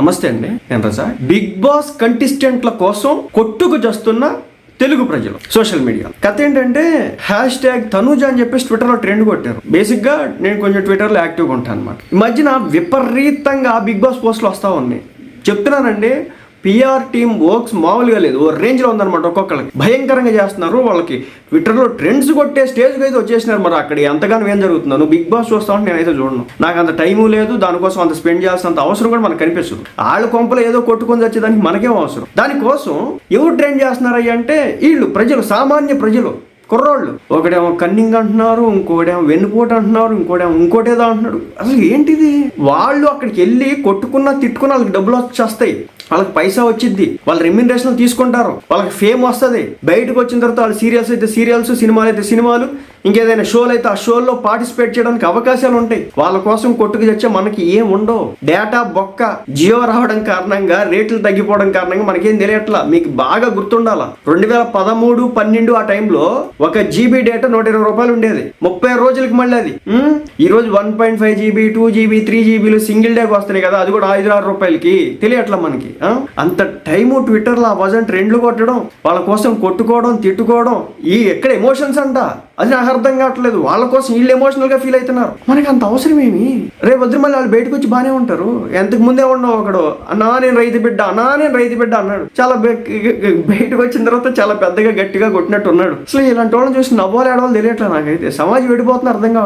నమస్తే అండి నేను రజా. బిగ్ బాస్ కంటెస్టెంట్ల కోసం కొట్టుకు చేస్తున్న తెలుగు ప్రజలు సోషల్ మీడియా కథ ఏంటంటే హ్యాష్ ట్యాగ్ తనూజ అని చెప్పేసి ట్విట్టర్లో ట్రెండ్ కొట్టారు. బేసిక్గా నేను కొంచెం ట్విట్టర్లో యాక్టివ్గా ఉంటాను అనమాట ఈ మధ్యన విపరీతంగా బిగ్ బాస్ పోస్టులు వస్తా ఉన్నాయి. చెప్తున్నానండి పిఆర్ టీమ్ వర్క్స్ మామూలుగా లేదు. ఓ రేంజ్లో ఉందన్నమాట ఒక్కొక్కరికి భయంకరంగా చేస్తున్నారు వాళ్ళకి. ట్విట్టర్లో ట్రెండ్స్ కొట్టే స్టేజ్కి అయితే వచ్చేసినారు మరి అక్కడ. ఎంతగానో ఏం జరుగుతుందో. నువ్వు బిగ్ బాస్ చూస్తా ఉంటే నేనైతే చూడను. నాకు అంత టైము లేదు. దానికోసం అంత స్పెండ్ చేయాల్సినంత అవసరం కూడా మనకు కనిపిస్తుంది. వాళ్ళ కొంపలు ఏదో కొట్టుకొని వచ్చేదానికి మనకేం అవసరం? దానికోసం ఎవరు ట్రెండ్ చేస్తున్నారయ్య అంటే వీళ్ళు ప్రజలు సామాన్య ప్రజలు. కుర్రోళ్ళు. ఒకడేమో కన్నింగ్ అంటున్నారు ఇంకోటేమో వెన్నుపోటు అంటున్నారు ఇంకోటేమో ఇంకోటేదో అంటున్నాడు. అసలు ఏంటిది? వాళ్ళు అక్కడికి వెళ్ళి కొట్టుకున్నా తిట్టుకున్నా వాళ్ళకి డబ్బులు వచ్చేస్తాయి. వాళ్ళకి పైసా వచ్చింది వాళ్ళ రెమ్యూనరేషన్ తీసుకుంటారు. వాళ్ళకి ఫేమ్ వస్తుంది. బయటకు వచ్చిన తర్వాత వాళ్ళు సీరియల్స్ అయితే సీరియల్స్ సినిమాలు అయితే సినిమాలు. ఇంకేదైనా షోలు అయితే ఆ షోల్లో పార్టిసిపేట్ చేయడానికి అవకాశాలు ఉంటాయి. వాళ్ళ కోసం కొట్టుకు తెచ్చే మనకి ఏం ఉండవు. డేటా బొక్క జియో రావడం కారణంగా రేట్లు తగ్గిపోవడం కారణంగా మనకేం తెలియట్లా? మీకు బాగా గుర్తుండాల? రెండు వేల పదమూడు పన్నెండు ఆ టైంలో ఒక జీబీ డేటా నూట ఇరవై రూపాయలు ఉండేది. ముప్పై రోజులకి మళ్ళీ అది. ఈ రోజు one point five GB two GB three జీబీలు single డేకి వస్తున్నాయి కదా అది కూడా ఐదు ఆరు రూపాయలకి. తెలియట్లా మనకి? అంత టైము ట్విట్టర్లో ఆ వజన్ ట్రెండ్లు కొట్టడం వాళ్ళ కోసం కొట్టుకోవడం తిట్టుకోవడం ఈ ఎక్కడ ఎమోషన్స్ అంట? అది నాకు అర్థం కావట్లేదు. వాళ్ళ కోసం వీళ్ళు ఎమోషనల్గా ఫీల్ అవుతున్నారు. మనకి అంత అవసరమేమి? రేపు వద్దు మళ్ళీ వాళ్ళు బయటకు వచ్చి బాగానే ఉంటారు. ఎంతకు ముందే ఉండవు ఒకడు. అన్నా నేను రైతు బిడ్డ అన్నా నేను రైతు బిడ్డ అన్నాడు. చాలా బె- బయటకు వచ్చిన తర్వాత చాలా పెద్దగా గట్టిగా కొట్టినట్టు ఉన్నాడు అసలు ఇలాంటి వాళ్ళని చూసి నవ్వాలి ఆడవాళ్ళు తెలియట్లేదు నాకైతే. సమాజం విడిపోతున్న అర్థం కావట్లేదు.